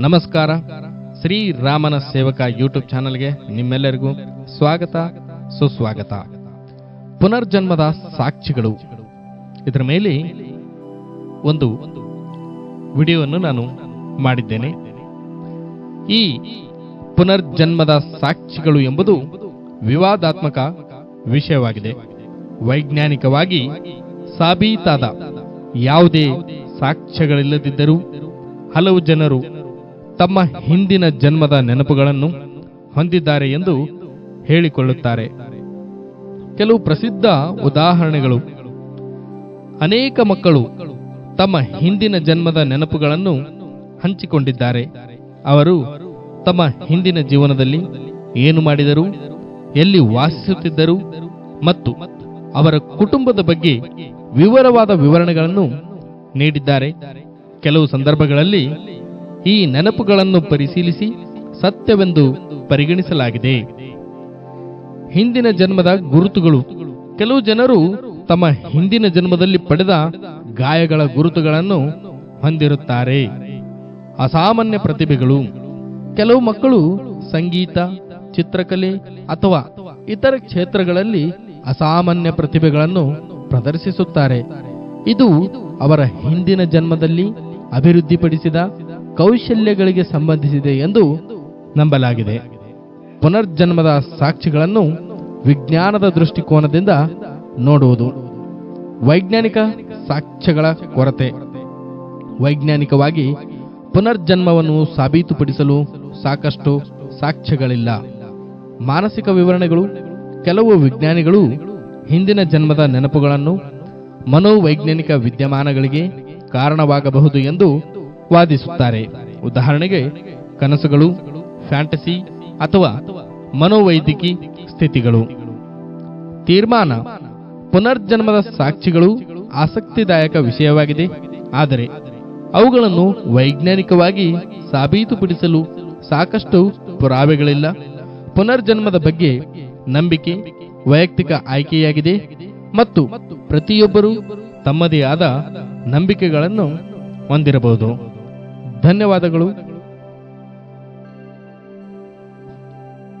ನಮಸ್ಕಾರ. ಶ್ರೀ ರಾಮನ ಸೇವಕ ಯೂಟ್ಯೂಬ್ ಚಾನಲ್ಗೆ ನಿಮ್ಮೆಲ್ಲರಿಗೂ ಸ್ವಾಗತ, ಸುಸ್ವಾಗತ. ಪುನರ್ಜನ್ಮದ ಸಾಕ್ಷಿಗಳು. ಇದರ ಮೇಲೆ ಒಂದು ವಿಡಿಯೋವನ್ನು ನಾನು ಮಾಡಿದ್ದೇನೆ. ಈ ಪುನರ್ಜನ್ಮದ ಸಾಕ್ಷಿಗಳು ಎಂಬುದು ವಿವಾದಾತ್ಮಕ ವಿಷಯವಾಗಿದೆ. ವೈಜ್ಞಾನಿಕವಾಗಿ ಸಾಬೀತಾದ ಯಾವುದೇ ಸಾಕ್ಷ್ಯಗಳಿಲ್ಲದಿದ್ದರೂ ಹಲವು ಜನರು ತಮ್ಮ ಹಿಂದಿನ ಜನ್ಮದ ನೆನಪುಗಳನ್ನು ಹೊಂದಿದ್ದಾರೆ ಎಂದು ಹೇಳಿಕೊಳ್ಳುತ್ತಾರೆ. ಕೆಲವು ಪ್ರಸಿದ್ಧ ಉದಾಹರಣೆಗಳು. ಅನೇಕ ಮಕ್ಕಳು ತಮ್ಮ ಹಿಂದಿನ ಜನ್ಮದ ನೆನಪುಗಳನ್ನು ಹಂಚಿಕೊಂಡಿದ್ದಾರೆ. ಅವರು ತಮ್ಮ ಹಿಂದಿನ ಜೀವನದಲ್ಲಿ ಏನು ಮಾಡಿದರು, ಎಲ್ಲಿ ವಾಸಿಸುತ್ತಿದ್ದರು ಮತ್ತು ಅವರ ಕುಟುಂಬದ ಬಗ್ಗೆ ವಿವರವಾದ ವಿವರಣೆಗಳನ್ನು ನೀಡಿದ್ದಾರೆ. ಕೆಲವು ಸಂದರ್ಭಗಳಲ್ಲಿ ಈ ನೆನಪುಗಳನ್ನು ಪರಿಶೀಲಿಸಿ ಸತ್ಯವೆಂದು ಪರಿಗಣಿಸಲಾಗಿದೆ. ಹಿಂದಿನ ಜನ್ಮದ ಗುರುತುಗಳು. ಕೆಲವು ಜನರು ತಮ್ಮ ಹಿಂದಿನ ಜನ್ಮದಲ್ಲಿ ಪಡೆದ ಗಾಯಗಳ ಗುರುತುಗಳನ್ನು ಹೊಂದಿರುತ್ತಾರೆ. ಅಸಾಮಾನ್ಯ ಪ್ರತಿಭೆಗಳು. ಕೆಲವು ಮಕ್ಕಳು ಸಂಗೀತ, ಚಿತ್ರಕಲೆ ಅಥವಾ ಇತರ ಕ್ಷೇತ್ರಗಳಲ್ಲಿ ಅಸಾಮಾನ್ಯ ಪ್ರತಿಭೆಗಳನ್ನು ಪ್ರದರ್ಶಿಸುತ್ತಾರೆ. ಇದು ಅವರ ಹಿಂದಿನ ಜನ್ಮದಲ್ಲಿ ಅಭಿವೃದ್ಧಿಪಡಿಸಿದ ಕೌಶಲ್ಯಗಳಿಗೆ ಸಂಬಂಧಿಸಿದೆ ಎಂದು ನಂಬಲಾಗಿದೆ. ಪುನರ್ಜನ್ಮದ ಸಾಕ್ಷಿಗಳನ್ನು ವಿಜ್ಞಾನದ ದೃಷ್ಟಿಕೋನದಿಂದ ನೋಡುವುದು ವೈಜ್ಞಾನಿಕ ಸಾಕ್ಷ್ಯಗಳ ಕೊರತೆ. ವೈಜ್ಞಾನಿಕವಾಗಿ ಪುನರ್ಜನ್ಮವನ್ನು ಸಾಬೀತುಪಡಿಸಲು ಸಾಕಷ್ಟು ಸಾಕ್ಷ್ಯಗಳಿಲ್ಲ. ಮಾನಸಿಕ ವಿವರಣೆಗಳು, ಕೆಲವು ವಿಜ್ಞಾನಿಗಳು ಹಿಂದಿನ ಜನ್ಮದ ನೆನಪುಗಳನ್ನು ಮನೋವೈಜ್ಞಾನಿಕ ವಿದ್ಯಮಾನಗಳಿಗೆ ಕಾರಣವಾಗಬಹುದು ಎಂದು ವಾದಿಸುತ್ತಾರೆ. ಉದಾಹರಣೆಗೆ, ಕನಸುಗಳು, ಫ್ಯಾಂಟಸಿ ಅಥವಾ ಮನೋವೈದ್ಯಕಿ ಸ್ಥಿತಿಗಳು. ತೀರ್ಮಾನ, ಪುನರ್ಜನ್ಮದ ಸಾಕ್ಷಿಗಳು ಆಸಕ್ತಿದಾಯಕ ವಿಷಯವಾಗಿದೆ. ಆದರೆ, ಅವುಗಳನ್ನು ವೈಜ್ಞಾನಿಕವಾಗಿ ಸಾಬೀತುಪಡಿಸಲು ಸಾಕಷ್ಟು ಪುರಾವೆಗಳಿಲ್ಲ. ಪುನರ್ಜನ್ಮದ ಬಗ್ಗೆ ನಂಬಿಕೆ, ವೈಯಕ್ತಿಕ ಆಯ್ಕೆಯಾಗಿದೆ ಮತ್ತು ಪ್ರತಿಯೊಬ್ಬರೂ ತಮ್ಮದೇ ಆದ ನಂಬಿಕೆಗಳನ್ನು ಹೊಂದಿರಬಹುದು. ಧನ್ಯವಾದಗಳು.